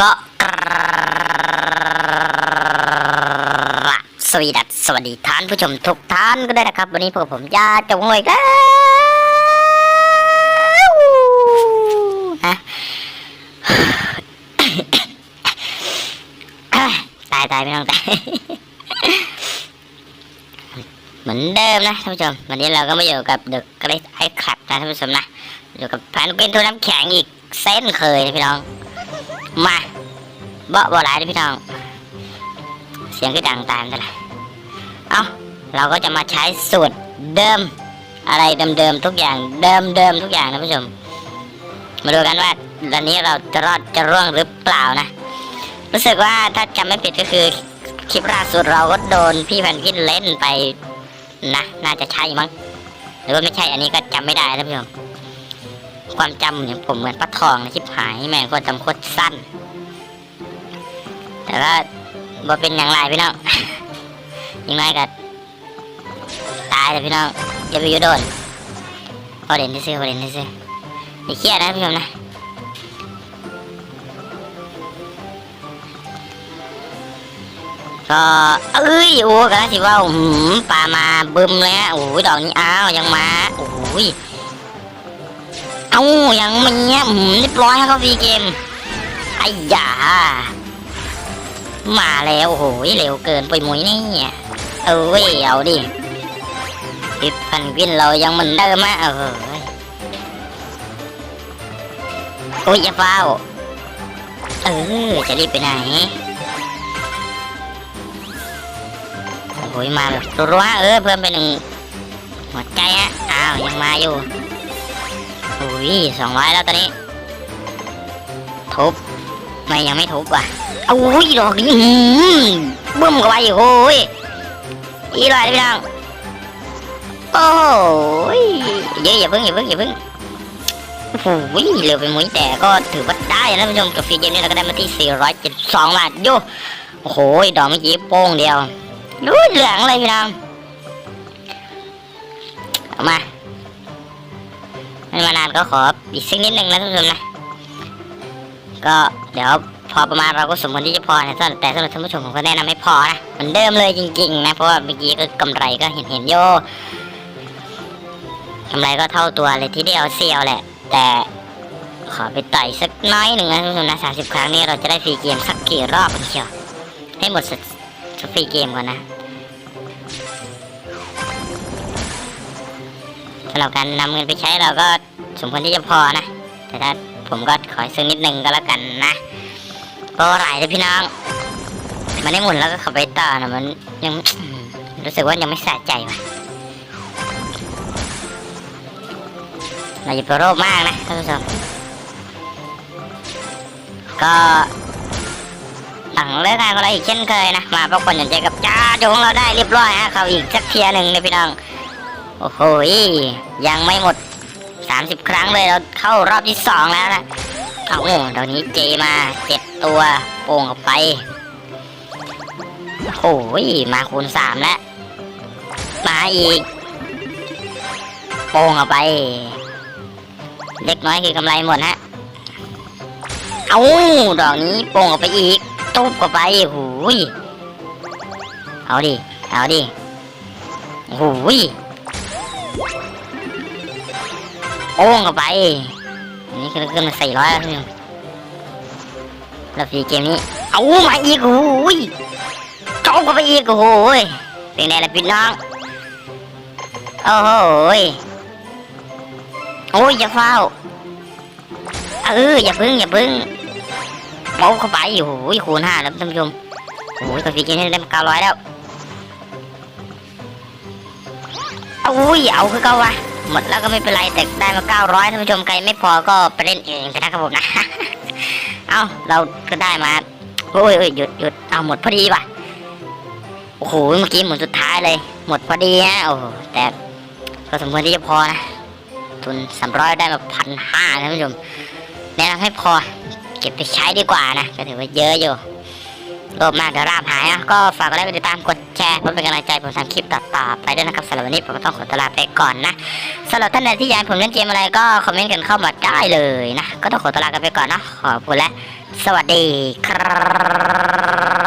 ก็สวีดัสสวัสดีท่านผู้ชมทุกท่านก็ได้นะครับ วันนี้พวกผมยาจงเลยแล้วนะตายตายไม่ต้องตายเหมือนเดิมนะท่านผู้ชม วันนี้เราก็มาอยู่กับเดอะเกร t ไอคลับนะท่านผู้ชมนะ อยู่กับแฟนเป็นทุนน้ำแข็งอีกเส้นเคยนะพี่น้อง มาเบาะบ่หลายพี่น้อง เสียงก็ดังตามแต่ละเอาเราก็จะมาใช้สูตรเดิม อะไรเดิมๆทุกอย่าง เดิมๆทุกอย่างนะผู้ชม มาดูกันว่าวันนี้เราจะรอดจะร่วงหรือเปล่านะ รู้สึกว่าถ้าจำไม่ผิดก็คือคลิปล่าสุดเราก็โดนพี่แผ่นพินเล่นไปนะ น่าจะใช่มั้งหรือว่าไม่ใช่อันนี้ก็จำไม่ได้นะพี่ชม ความจำอย่างผมเหมือนปลาทองนะชิบหายแม่งก็จำโคตรสั้น แต่ว่าบ่เป็นอย่างไรพี่น้องยังไงก็ตายเลยพี่น้องอย่าไปยุโดนพอเด่นที่ซื้อพอเด่นที่ซื้ออย่าเครียดนะพี่ชมนะก็เอ้ยโอ้กันสิว่าหืมปลามาบึมเลยฮะโอ้ยดอกนี้อ้าวยังมาโอ้ย เอ้ายังมีอะหืมเรียบร้อยครับฟรีเกมไอ้ยามาแล้วโอ้โหเร็วเกินไปมุ้ยนี่เอ้ยเอาดิปิดพันวินเรายังเหมือนเดิมอะเออโอ้ยอย่าเฝ้าเออจะรีบไปไหนโอ้ยมาแบบรัวเออเพิ่มไปหนึ่งหัวใจฮะอ้าวยังมาอยู่ อ้ยสองร้อยแล้วตอนนี้ทุบไม่ยังไม่ทุบว่ะโอ้ยดอกนี้หืมบึ้มเข้าไปโอ้ยอีลอยพี่น้องโอ้ยเยอะอย่าเพิ่งอย่าเพิ่งอย่าเพิ่งโอ้โหเร็วไปมุ้ยแต่ก็ถือว่าได้นะผู้ชมกับฟรีเกมนี้เราก็ได้มาที่ 472 บาทโยโอ้โหดอกเมื่อกี้โป้งเดียวดูเหลืองเลยพี่น้องเอามา ไม่มานานก็ขออีกสักนิดหนึ่งนะท่านผู้ชมนะ ก็เดี๋ยวพอประมาณเราก็สมควรที่จะพอนะแต่สำหรับท่านผู้ชมผมก็แนะนำให้พอนะเหมือนเดิมเลยจริง ๆ นะ เพราะว่าเมื่อกี้ก็กำไรก็เห็นเห็นโยกำไรก็เท่าตัวเลยทีเดียวเซียวแหละ แต่ขอไปต่อยสักน้อยหนึ่งนะท่านผู้ชมนะสามสิบครั้งนี้เราจะได้ฟรีเกมสักกี่รอบกันเชียวให้หมดสักฟรีเกมก่อนนะำหรับการนำเงินไปใช้เราก็สมควรที่จะพอนะ แต่ถ้าผมก็ขอซื้อนิดนึงก็แล้วกันนะเพราะว่าหลายเลยพี่น้อง มันได้หมุนแล้วก็เข้าไปต่อนะมันยังรู้สึกว่ายังไม่สะใจว่ะเราอย่าไปโรคมากนะท่านผู้ชมก็หลังเลิกงานก็เราอีกเช่นเคยนะ มาพักผ่อนหย่อนใจกับจ้าโจของเราได้เรียบร้อยฮะเขาอีกสักเทียหนึ่งเลยพี่น้อง โอ้โหยังไม่หมด 30 ครั้งเลยเราเข้ารอบที่สองแล้วนะเอาเดี๋ยวนี้เจมาเจ็ดตัวโป่งออกไปโอ้โหมาคูณสามแล้ว มาอีก โป่งออกไป เล็กน้อยคือกำไรหมดฮะ เอาดอกนี้โป่งออกไปอีกทุบเข้าไปหูยเอาดิ เอาดิหูย โอ้งเข้าไปนนี้คือขึ้นมาสี่ร้อยแล้วพี่น้องแล้วฟีเกมนี้ เอามาอีกหูยโจบเข้าไปอีกโอ้ยเป็นไงล่ะพี่น้อง โอ้โหยโอ้ยอย่าเฝ้าเอออย่าพึ่งอย่าพึ่งโป๊ะเข้าไปโอ้โหคูณห้าแล้วท่านผู้ชมโอ้โหตัวฟีเกมนี่ได้มาเก้าร้อยแล้ว อาอุ้ยเอาคือเก้าวะหมดแล้วก็ไม่เป็นไรแต่ได้มาเก้าร้อยท่านผู้ชมใครไม่พอก็ไปเล่นเองนะครับผมนะ เอาเราก็ได้มาโอ้ยโอ้ยหยุดหยุดเอาหมดพอดีว่ะโอ้โหเมื่อกี้หมดสุดท้ายเลย หมดพอดีฮะโอ้แต่ก็สมควรที่จะพอนะทุนสามร้อยได้มาพันห้าท่านผู้ชมแนะนำให้พอ เก็บไปใช้ดีกว่านะก็ถือว่าเยอะอยู่โลภมากเดี๋ยวราบหายอะก็ฝากกดไลค์กดติดตามกด แชร์เพื่อเป็นกำลังใจผมทำคลิปต่อๆไปด้วยนะครับสำหรับวันนี้ผมก็ต้องขอตัวลาไปก่อนนะสำหรับท่านใดที่อยากผมเล่นเกมอะไรก็คอมเมนต์กันเข้ามาได้เลยนะ ก็ต้องขอตัวลากันไปก่อนนะขอบคุณและ สวัสดีครับ